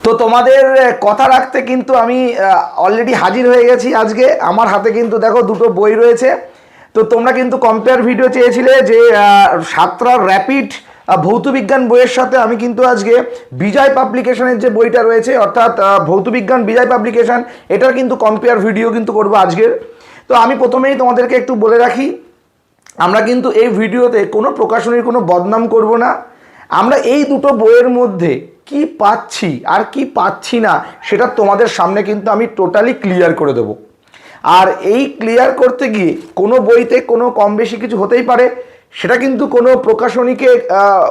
তো তোমাদের কথা রাখতে কিন্তু আমি অলরেডি হাজির হয়ে গেছি আজকে। আমার হাতে কিন্তু দেখো দুটো বই রয়েছে। তো তোমরা কিন্তু কম্পেয়ার ভিডিও চেয়েছিলে যে সাতরা র্যাপিড ভৌতবিজ্ঞান বইয়ের সাথে আমি কিন্তু আজকে বিজয় পাবলিকেশনের যে বইটা রয়েছে, অর্থাৎ ভৌতবিজ্ঞান বিজয় পাবলিকেশন এটার কিন্তু কম্পেয়ার ভিডিও কিন্তু করব আজকের। তো আমি প্রথমেই তোমাদেরকে একটু বলে রাখি, আমরা কিন্তু এই ভিডিওতে কোনো প্রকাশনীর কোনো বদনাম করব না। আমরা এই দুটো বইয়ের মধ্যে কি পাচ্ছি আর কি পাচ্ছি না, সেটা তোমাদের সামনে কিন্তু আমি টোটালি ক্লিয়ার করে দেবো। আর এই ক্লিয়ার করতে গিয়ে কোনো বইতে কোনো কম বেশি কিছু হতেই পারে, সেটা কিন্তু কোনো প্রকাশনীকে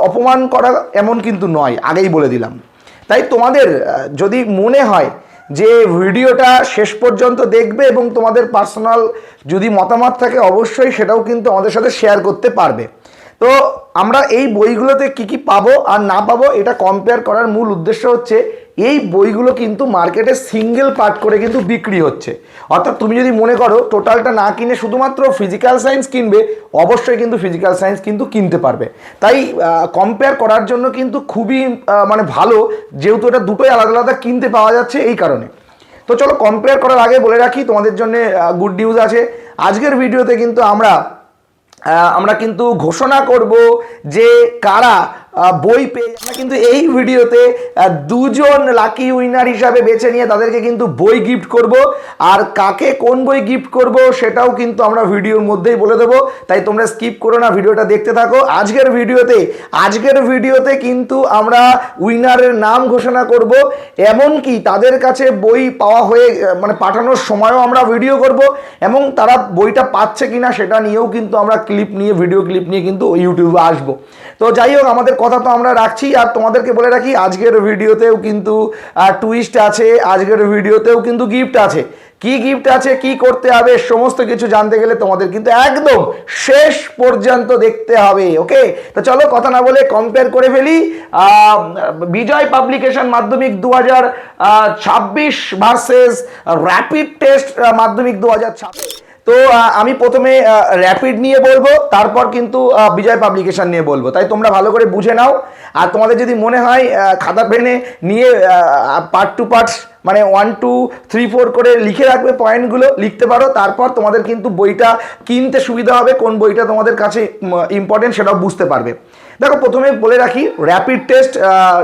অপমান করা এমন কিন্তু নয়, আগেই বলে দিলাম। তাই তোমাদের যদি মনে হয় যে ভিডিওটা শেষ পর্যন্ত দেখবে এবং তোমাদের পার্সোনাল যদি মতামত থাকে, অবশ্যই সেটাও কিন্তু আমাদের সাথে শেয়ার করতে পারবে। তো আমরা এই বইগুলোতে কি কি পাবো আর না পাবো, এটা কম্পেয়ার করার মূল উদ্দেশ্য হচ্ছে, এই বইগুলো কিন্তু মার্কেটে সিঙ্গেল পার্ট করে কিন্তু বিক্রি হচ্ছে। অর্থাৎ তুমি যদি মনে করো টোটালটা না কিনে শুধুমাত্র ফিজিক্যাল সায়েন্স কিনবে, অবশ্যই কিন্তু ফিজিক্যাল সায়েন্স কিন্তু কিনতে পারবে। তাই কম্পেয়ার করার জন্য কিন্তু খুবই মানে ভালো, যেহেতু এটা দুটোই আলাদা আলাদা কিনতে পাওয়া যাচ্ছে এই কারণে। তো চলো কম্পেয়ার করার আগে বলে রাখি, তোমাদের জন্য গুড নিউজ আছে। আজকের ভিডিওতে কিন্তু আমরা আমরা কিন্তু ঘোষণা করব যে কারা বই পেয়ে আমরা কিন্তু এই ভিডিওতে দুজন লাকি উইনার হিসাবে বেছে নিয়ে তাদেরকে কিন্তু বই গিফট করব। আর কাকে কোন বই গিফট করব সেটাও কিন্তু আমরা ভিডিওর মধ্যেই বলে দেবো। তাই তোমরা স্কিপ করো না, ভিডিওটা দেখতে থাকো। আজকের ভিডিওতে আজকের ভিডিওতে কিন্তু আমরা উইনারের নাম ঘোষণা করব। এমনকি তাদের কাছে বই পাওয়া হয়ে মানে পাঠানোর সময়ও আমরা ভিডিও করব। এবং তারা বইটা পাচ্ছে কিনা সেটা নিয়েও কিন্তু আমরা ক্লিপ নিয়ে ভিডিও ক্লিপ নিয়ে কিন্তু ইউটিউবে আসব। তো যাই হোক, আমাদের কথা তো আমরা রাখছি, আর তোমাদেরকে বলে রাখি, আজকের ভিডিওতেও কিন্তু টুইস্ট আছে, আজকের ভিডিওতেও কিন্তু গিফট আছে। কি গিফট আছে, কি করতে হবে, সমস্ত কিছু জানতে গেলে তোমাদের কিন্তু একদম শেষ পর্যন্ত দেখতে হবে ওকে তো চলো কথা না বলে কম্পেয়ার করে ফেলি বিজয় পাবলিকেশন মাধ্যমিক দু হাজার ছাব্বিশ ভার্সেস র্যাপিড টেস্ট মাধ্যমিক দু হাজার ছাব্বিশ। তো আমি প্রথমে র্যাপিড নিয়ে বলব, তারপর কিন্তু বিজয় পাবলিকেশন নিয়ে বলব। তাই তোমরা ভালো করে বুঝে নাও। আর তোমাদের যদি মনে হয় খাতা পেনে নিয়ে পার্ট টু পার্ট মানে ওয়ান টু থ্রি ফোর করে লিখে রাখবে পয়েন্টগুলো লিখতে পারো। তারপর তোমাদের কিন্তু বইটা কিনতে সুবিধা হবে, কোন বইটা তোমাদের কাছে ইম্পর্টেন্ট সেটাও বুঝতে পারবে। দেখো, প্রথমে বলে রাখি র্যাপিড টেস্ট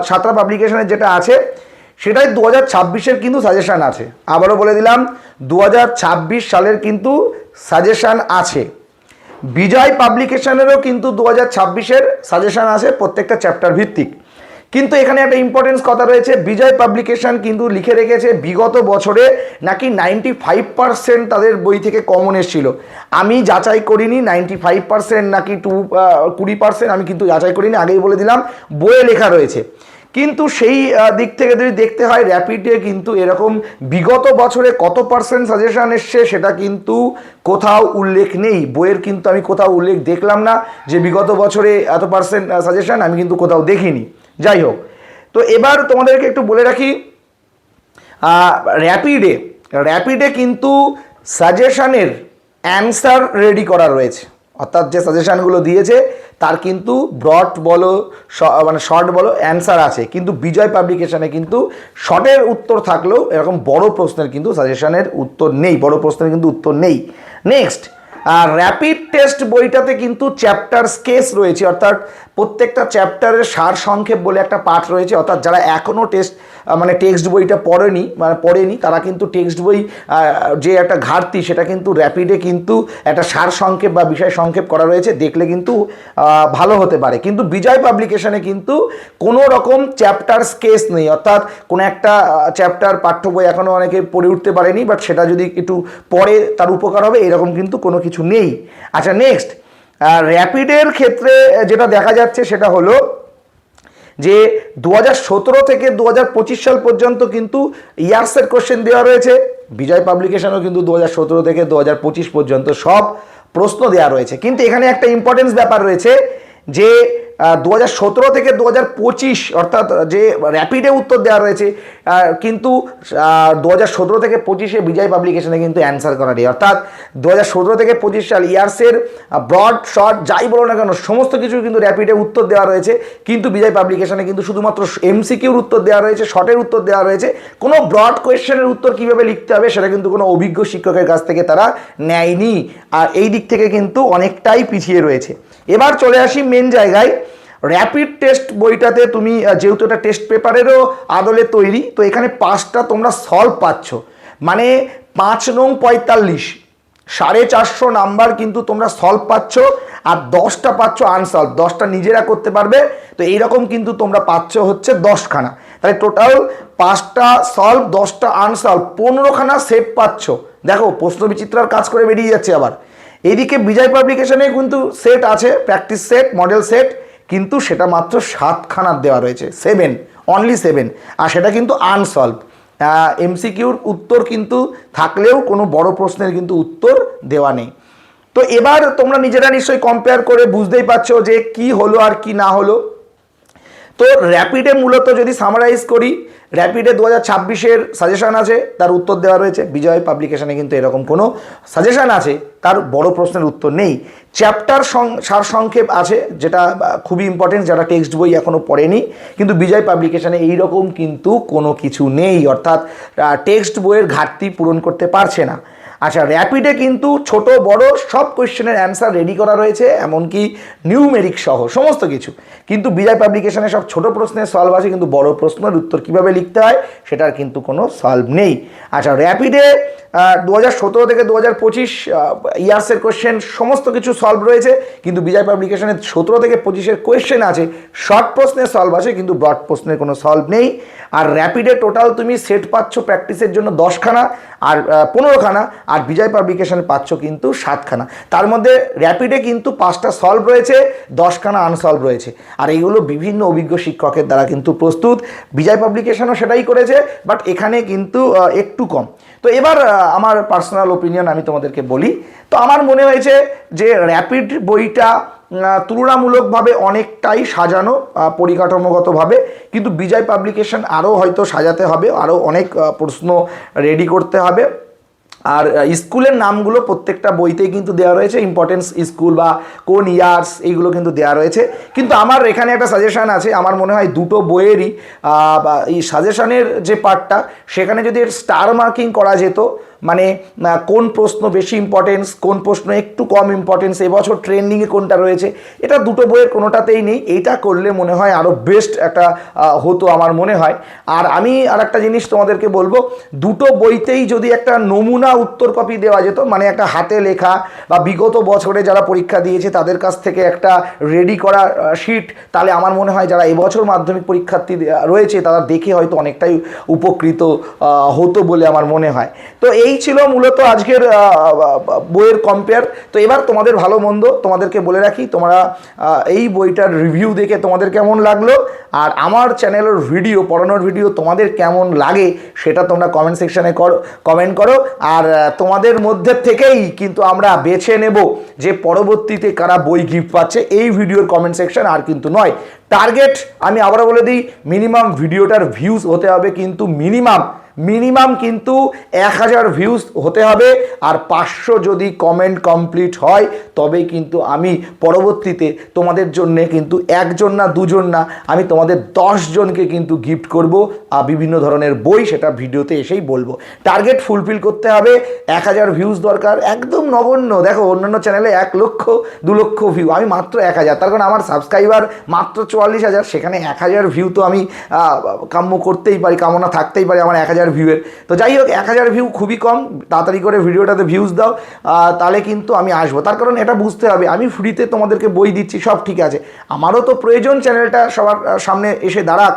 সাতরা পাবলিকেশনের যেটা আছে সেটাই দু হাজার ছাব্বিশের কিন্তু সাজেশান আছে। আবারও বলে দিলাম দু হাজার ছাব্বিশ সালের কিন্তু সাজেশান আছে। বিজয় পাবলিকেশনেরও কিন্তু দু হাজার ছাব্বিশের সাজেশান আছে প্রত্যেকটা চ্যাপ্টার ভিত্তিক। কিন্তু এখানে একটা ইম্পর্টেন্স কথা রয়েছে, বিজয় পাবলিকেশন কিন্তু লিখে রেখেছে বিগত বছরে নাকি নাইনটি ফাইভ পার্সেন্ট তাদের বই থেকে কমন এসেছিল। আমি যাচাই করিনি নাইনটি ফাইভ পার্সেন্ট নাকি টু কুড়ি পার্সেন্ট আমি কিন্তু যাচাই করিনি, আগেই বলে দিলাম, বইয়ে লেখা রয়েছে। কিন্তু সেই দিক থেকে যদি দেখতে হয় র্যাপিডে কিন্তু এরকম বিগত বছরে কত পার্সেন্ট সাজেশান এসছে সেটা কিন্তু কোথাও উল্লেখ নেই। বইয়ের কিন্তু আমি কোথাও উল্লেখ দেখলাম না যে বিগত বছরে এত পার্সেন্ট সাজেশান আমি কিন্তু কোথাও দেখিনি। যাই হোক, তো এবার তোমাদেরকে একটু বলে রাখি র্যাপিডে র্যাপিডে কিন্তু সাজেশানের অ্যান্সার রেডি করা রয়েছে। অর্থাৎ যে সাজেশানগুলো দিয়েছে, তার কিন্তু ব্রড বলো মানে শর্ট বলো অ্যান্সার আছে। কিন্তু বিজয় পাবলিকেশানে কিন্তু শর্টের উত্তর থাকলেও এরকম বড় প্রশ্নের কিন্তু সাজেশানের উত্তর নেই, বড় প্রশ্নের কিন্তু উত্তর নেই। নেক্সট আর র্যাপিড টেস্ট বইটাতে কিন্তু চ্যাপ্টার স্কেস রয়েছে। অর্থাৎ প্রত্যেকটা চ্যাপ্টারের সার সংক্ষেপ বলে একটা পাঠ রয়েছে। অর্থাৎ যারা এখনও টেস্ট মানে টেক্সট বইটা পড়েনি মানে পড়েনি, তারা কিন্তু টেক্সট বই যে একটা ঘাটতি সেটা কিন্তু র্যাপিডে কিন্তু একটা সার সংক্ষেপ বা বিষয় সংক্ষেপ করা রয়েছে, দেখলে কিন্তু ভালো হতে পারে। কিন্তু বিজয় পাবলিকেশনে কিন্তু কোনো রকম চ্যাপ্টার স্কেচ নেই, অর্থাৎ কোনো একটা চ্যাপ্টার পাঠ্য বই এখনও অনেকে পড়ে উঠতে পারেনি বাট সেটা যদি একটু পড়ে তার উপকার হবে, এরকম কিন্তু কোনো কিছু নেই। আচ্ছা নেক্সট র্যাপিডের ক্ষেত্রে যেটা দেখা যাচ্ছে সেটা হলো যে দু হাজার সতেরো থেকে দু হাজার পঁচিশ সাল পর্যন্ত কিন্তু ইয়ার্সের কোশ্চেন দেওয়া রয়েছে। বিজয় পাবলিকেশনও কিন্তু দু হাজার সতেরো থেকে দু হাজার পঁচিশ পর্যন্ত সব প্রশ্ন দেওয়া রয়েছে। কিন্তু এখানে একটা ইম্পর্টেন্স ব্যাপার রয়েছে যে দু হাজার সতেরো থেকে দু হাজার পঁচিশ, অর্থাৎ যে র্যাপিডে উত্তর দেওয়া রয়েছে কিন্তু দু হাজার সতেরো থেকে পঁচিশে বিজয় পাবলিকেশনে কিন্তু অ্যান্সার করা নেই। অর্থাৎ দু হাজার সতেরো থেকে পঁচিশ সাল ইয়ার্সের ব্রড শর্ট যাই বলো না কেন, সমস্ত কিছু কিন্তু র্যাপিডে উত্তর দেওয়া রয়েছে, কিন্তু বিজয় পাবলিকেশনে কিন্তু শুধুমাত্র এমসিকিউর উত্তর দেওয়া রয়েছে শর্টের উত্তর দেওয়া রয়েছে। কোনো ব্রড কোয়েশ্চেনের উত্তর কীভাবে লিখতে হবে, সেটা কিন্তু কোনো অভিজ্ঞ শিক্ষকের কাছ থেকে তারা নেয়নি। আর এই দিক থেকে কিন্তু অনেকটাই পিছিয়ে রয়েছে। এবার চলে আসি মেন জায়গায়। র্যাপিড টেস্ট বইটাতে তুমি যেহেতু এটা টেস্ট পেপারেরও আদলে তৈরি, তো এখানে পাঁচটা তোমরা সলভ পাচ্ছ। মানে পাঁচ নং পঁয়তাল্লিশ, সাড়ে চারশো নাম্বার কিন্তু তোমরা সলভ পাচ্ছ, আর দশটা পাচ্ছ আনসলভ দশটা নিজেরা করতে পারবে, তো এইরকম কিন্তু তোমরা পাচ্ছ হচ্ছে দশখানা। তাহলে টোটাল পাঁচটা সলভ দশটা আনসলভ পনেরোখানা সেট পাচ্ছ। দেখো, প্রশ্ন বিচিত্রার কাজ করে বেরিয়ে যাচ্ছে আবার। এদিকে বিজয় পাবলিকেশনে কিন্তু সেট আছে প্র্যাকটিস সেট মডেল সেট কিন্তু সেটা মাত্র সাতখানার দেওয়া রয়েছে। সেভেন অনলি সেভেন আর সেটা কিন্তু আনসলভ এমসিকিউর উত্তর কিন্তু থাকলেও কোনো বড় প্রশ্নের কিন্তু উত্তর দেওয়া নেই। তো এবার তোমরা নিজেরা নিশ্চয়ই কম্পেয়ার করে বুঝতেই পারছ যে কি হলো আর কি না হলো। তো র্যাপিডে মূলত যদি সামারাইজ করি র্যাপিডে দু হাজার ছাব্বিশের সাজেশান আছে, তার উত্তর দেওয়া রয়েছে। বিজয় পাবলিকেশনে কিন্তু এরকম কোনো সাজেশন আছে, তার বড় প্রশ্নের উত্তর নেই। চ্যাপ্টার সার সংক্ষেপ আছে, যেটা খুবই ইম্পর্টেন্ট যারা টেক্সট বই এখনও পড়েনি, কিন্তু বিজয় পাবলিকেশনে এইরকম কিন্তু কোনো কিছু নেই। অর্থাৎ টেক্সট বইয়ের ঘাটতি পূরণ করতে পারছে না। আচ্ছা র্যাপিডে কিন্তু ছোট, বড় সব কোয়েশ্চেনের অ্যান্সার রেডি করা রয়েছে, এমনকি নিউমেরিক সহ, সমস্ত কিছু। কিন্তু বিজয় পাবলিকেশনে সব ছোট প্রশ্নের সলভ আছে, কিন্তু বড় প্রশ্নের উত্তর কীভাবে লিখতে হয়, সেটার কিন্তু কোনো সলভ নেই। আচ্ছা র্যাপিডে দু হাজার সতেরো থেকে দু হাজার পঁচিশ ইয়ার্সের কোয়েশ্চেন সমস্ত কিছু সলভ রয়েছে, কিন্তু বিজয় পাবলিকেশনে সতেরো থেকে পঁচিশের কোয়েশ্চেন আছে শর্ট প্রশ্নের সলভ আছে, কিন্তু ব্রড প্রশ্নের কোনো সলভ নেই। আর র্যাপিডে টোটাল তুমি সেট পাচ্ছ প্র্যাকটিসের জন্য দশখানা, আর পনেরোখানা আর বিজয় পাবলিকেশন পাচ্ছ কিন্তু সাতখানা। তার মধ্যে র্যাপিডে কিন্তু পাঁচটা সলভ রয়েছে, দশখানা আনসলভ রয়েছে। আর এইগুলো বিভিন্ন অভিজ্ঞ শিক্ষকের দ্বারা কিন্তু প্রস্তুত। বিজয় পাবলিকেশনও সেটাই করেছে বাট এখানে কিন্তু একটু কম। তো এবার আমার পার্সোনাল ওপিনিয়ন আমি তোমাদেরকে বলি। তো আমার মনে হয়েছে যে র্যাপিড বইটা তুলনামূলকভাবে অনেকটাই সাজানো পরিকাঠামোগতভাবে। কিন্তু বিজয় পাবলিকেশন আরও হয়তো সাজাতে হবে, আরও অনেক প্রশ্ন রেডি করতে হবে। আর স্কুলের নামগুলো প্রত্যেকটা বইতেই কিন্তু দেওয়া রয়েছে। ইম্পর্টেন্স স্কুল বা কোন ইয়ার্স এইগুলো কিন্তু দেওয়া রয়েছে। কিন্তু আমার এখানে একটা সাজেশান আছে। আমার মনে হয় দুটো বইয়েরই এই সাজেশানের যে পার্টটা সেখানে যদি স্টার মার্কিং করা যেত মানে কোন প্রশ্ন বেশি ইম্পর্টেন্স কোন প্রশ্ন একটু কম ইম্পর্টেন্স এবছর ট্রেন্ডিংয়ে কোনটা রয়েছে, এটা দুটো বইয়ের কোনোটাতেই নেই এইটা করলে মনে হয় আরও বেস্ট একটা হতো আমার মনে হয়। আর আমি আর একটা জিনিস তোমাদেরকে বলব, দুটো বইতেই যদি একটা নমুনা উত্তর কপি দেওয়া যেত মানে একটা হাতে লেখা বা বিগত বছরে যারা পরীক্ষা দিয়েছে, তাদের কাছ থেকে একটা রেডি করা শিট তাহলে আমার মনে হয় যারা এবছর মাধ্যমিক পরীক্ষার্থী রয়েছে, তারা দেখে হয়তো অনেকটাই উপকৃত হতো বলে আমার মনে হয়। তো এই ছিল মূলত আজকের বইয়ের কম্পেয়ার তো এবার তোমাদের ভালো মন্দ তোমাদেরকে বলে রাখি, তোমরা এই বইটার রিভিউ দেখে তোমাদের কেমন লাগল, আর আমার চ্যানেলের ভিডিও পড়ানোর ভিডিও তোমাদের কেমন লাগে সেটা তোমরা কমেন্ট সেকশানে করো কমেন্ট করো। আর তোমাদের মধ্যে থেকেই কিন্তু আমরা বেছে নেব যে পরবর্তীতে কারা বই গিফট পাচ্ছে, এই ভিডিওর কমেন্ট সেকশন আর কিন্তু নয়। টার্গেট আমি আবারও বলে দিই মিনিমাম ভিডিওটার ভিউজ হতে হবে কিন্তু মিনিমাম মিনিমাম কিন্তু এক হাজার ভিউজ হতে হবে, আর পাঁচশো যদি কমেন্ট কমপ্লিট হয় তবেই কিন্তু আমি পরবর্তীতে তোমাদের জন্যে কিন্তু একজন না দুজন না, আমি তোমাদের জনকে কিন্তু গিফট করব, আর বিভিন্ন ধরনের বই সেটা ভিডিওতে এসেই বলব। টার্গেট ফুলফিল করতে হবে, এক হাজার ভিউজ দরকার, একদম নগণ্য, দেখো অন্যান্য চ্যানেলে এক লক্ষ, দু লক্ষ ভিউ আমি মাত্র এক হাজার, তার কারণ আমার সাবস্ক্রাইবার মাত্র চুয়াল্লিশ হাজার, সেখানে এক হাজার ভিউ তো আমি কাম্য করতেই পারি, কামনা থাকতেই পারি আমার এক হাজার ভিউয়ের তো যাই হোক, এক হাজার ভিউ খুবই কম, তাড়াতাড়ি করে ভিডিওটাতে ভিউজ দাও তাহলে কিন্তু আমি আসব। তার কারণ এটা বুঝতে হবে, আমি ফ্রিতে তোমাদেরকে বই দিচ্ছি, সব ঠিক আছে। আমারও তো প্রয়োজন চ্যানেলটা সবার সামনে এসে দাঁড়াক।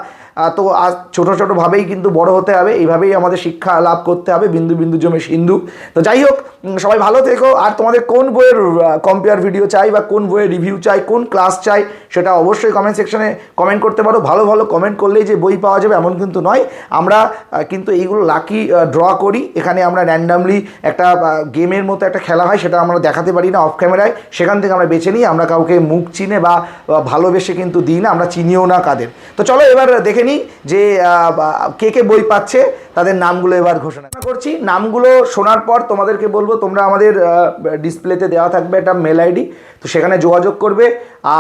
তো আজ ছোটো ছোটোভাবেই কিন্তু বড় হতে হবে। এইভাবেই আমাদের শিক্ষা লাভ করতে হবে। বিন্দু বিন্দু জমে সিন্ধু। তো যাই হোক সবাই ভালো থেকো। আর তোমাদের কোন বইয়ের কম্পেয়ার ভিডিও চাই বা কোন বইয়ের রিভিউ চাই, কোন ক্লাস চাই, সেটা অবশ্যই কমেন্ট সেকশনে কমেন্ট করতে পারো। ভালো ভালো কমেন্ট করলেই যে বই পাওয়া যাবে এমন কিন্তু নয়। আমরা কিন্তু এইগুলো লাকি ড্র করি। এখানে আমরা র্যান্ডামলি একটা গেমের মতো একটা খেলা হয়, সেটা আমরা দেখাতে পারি না অফ ক্যামেরায় সেখান থেকে আমরা বেছে নিই। আমরা কাউকে মুখ চিনে বা ভালোবেসে কিন্তু দিই না। আমরা চিনিও না কাদের। তো চলো এবার দেখে নিই যে কে কে বই পাচ্ছে, তাদের নামগুলো এবার ঘোষণা করছি। নামগুলো শোনার পর তোমাদেরকে বলব, তোমরা আমাদের ডিসপ্লেতে দেওয়া থাকবে একটা মেল আইডি, তো সেখানে যোগাযোগ করবে।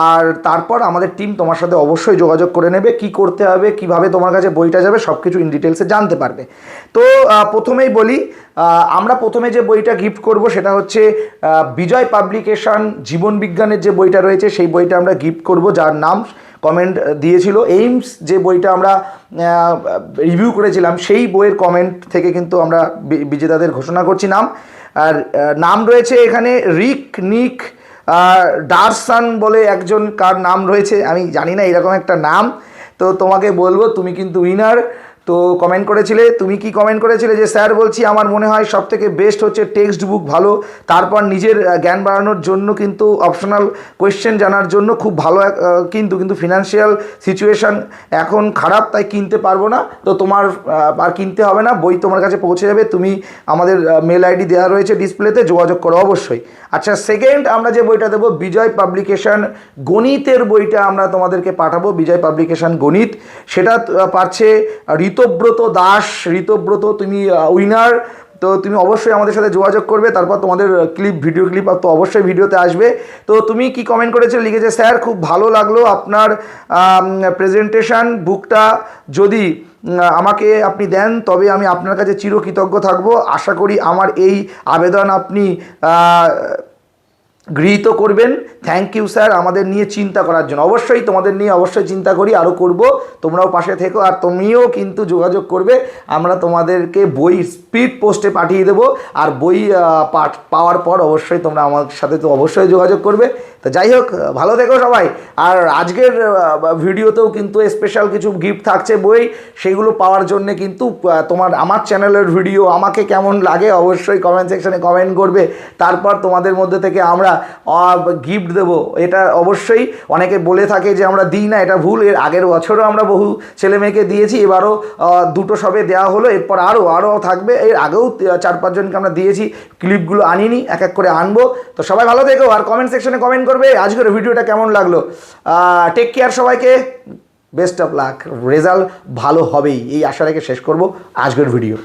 আর তারপর আমাদের টিম তোমার সাথে অবশ্যই যোগাযোগ করে নেবে, কি করতে হবে, কীভাবে তোমার কাছে বইটা যাবে সব কিছু ইন ডিটেলসে জানতে পারবে। তো প্রথমেই বলি আমরা প্রথমে যে বইটা গিফট করব, সেটা হচ্ছে বিজয় পাবলিকেশন জীবন বিজ্ঞানের যে বইটা রয়েছে, সেই বইটা আমরা গিফট করব, যার নাম কমেন্ট দিয়েছিল। এইমস যে বইটা আমরা রিভিউ করেছিলাম, সেই বইয়ের কমেন্ট থেকে কিন্তু আমরা বিজেতাদের ঘোষণা করছি নাম। আর নাম রয়েছে এখানে রিক নিক ডারসান বলে একজন, কার নাম রয়েছে, আমি জানি না, এরকম একটা নাম। তো তোমাকে বলব, তুমি কিন্তু উইনার তো কমেন্ট করেছিলে, তুমি কি কমেন্ট করেছিলে যে স্যার বলছি আমার মনে হয় সব থেকে বেস্ট হচ্ছে টেক্সট বুক ভালো, তারপর নিজের জ্ঞান বাড়ানোর জন্য কিন্তু অপশনাল কোয়েশ্চেন জানার জন্য খুব ভালো কিন্তু কিন্তু ফিনান্সিয়াল সিচুয়েশান এখন খারাপ, তাই কিনতে পারব না। তো তোমার আর কিনতে হবে না, বই তোমার কাছে পৌঁছে যাবে, তুমি আমাদের মেল আইডি দেওয়া রয়েছে ডিসপ্লেতে যোগাযোগ করো অবশ্যই। আচ্ছা সেকেন্ড আমরা যে বইটা দেবো, বিজয় পাবলিকেশন গণিতের বইটা আমরা তোমাদেরকে পাঠাবো, বিজয় পাবলিকেশন গণিত। সেটা পাচ্ছে ঋতব্রত দাস, ঋতব্রত তুমি উইনার, তো তুমি অবশ্যই আমাদের সাথে যোগাযোগ করবে, তারপর তোমাদের ক্লিপ ভিডিও ক্লিপ তো অবশ্যই ভিডিওতে আসবে। তো তুমি কি কমেন্ট করেছ লিখেছে, স্যার, খুব ভালো লাগল আপনার প্রেজেন্টেশন বুকটা যদি আমাকে আপনি দেন, তবে আমি আপনার কাছে চিরকৃতজ্ঞ থাকব। আশা করি আমার এই আবেদন আপনি গৃহীত করবেন। থ্যাংক ইউ স্যার আমাদের নিয়ে চিন্তা করার জন্য। অবশ্যই তোমাদের নিয়ে অবশ্যই চিন্তা করি আরও করব। তোমরাও পাশে থেকো আর তুমিও কিন্তু যোগাযোগ করবে। আমরা তোমাদেরকে বই স্পিড পোস্টে পাঠিয়ে দেবো। আর বই পাঠ- পাওয়ার পর অবশ্যই তোমরা আমার সাথে তো অবশ্যই যোগাযোগ করবে। তো যাই হোক, ভালো থেকো সবাই। আর আজকের ভিডিওতেও কিন্তু স্পেশাল কিছু গিফট থাকছে বই। সেগুলো পাওয়ার জন্যে কিন্তু তোমার, আমার চ্যানেলের ভিডিও আমাকে কেমন লাগে অবশ্যই কমেন্ট সেকশানে কমেন্ট করবে। তারপর তোমাদের মধ্যে থেকে আমরা গিফট দেবো। এটা অবশ্যই অনেকে বলে থাকে যে আমরা দিই না, এটা ভুল। এর আগের বছরও আমরা বহু ছেলে মেয়েকে দিয়েছি, এবারও দুটো সবে দেওয়া হলো। এরপর আরও আরও থাকবে। এর আগেও চার পাঁচজনকে আমরা দিয়েছি। ক্লিপগুলো আনিনি, এক এক করে আনব। তো সবাই ভালো থেকো আর কমেন্ট সেকশনে কমেন্ট করবে। আজকের ভিডিওটা কেমন লাগল? টেক কেয়ার সবাইকে। বেস্ট অফ লাক রেজাল্ট ভালো হবেই। এই আশা রেখে শেষ করব আজকের ভিডিও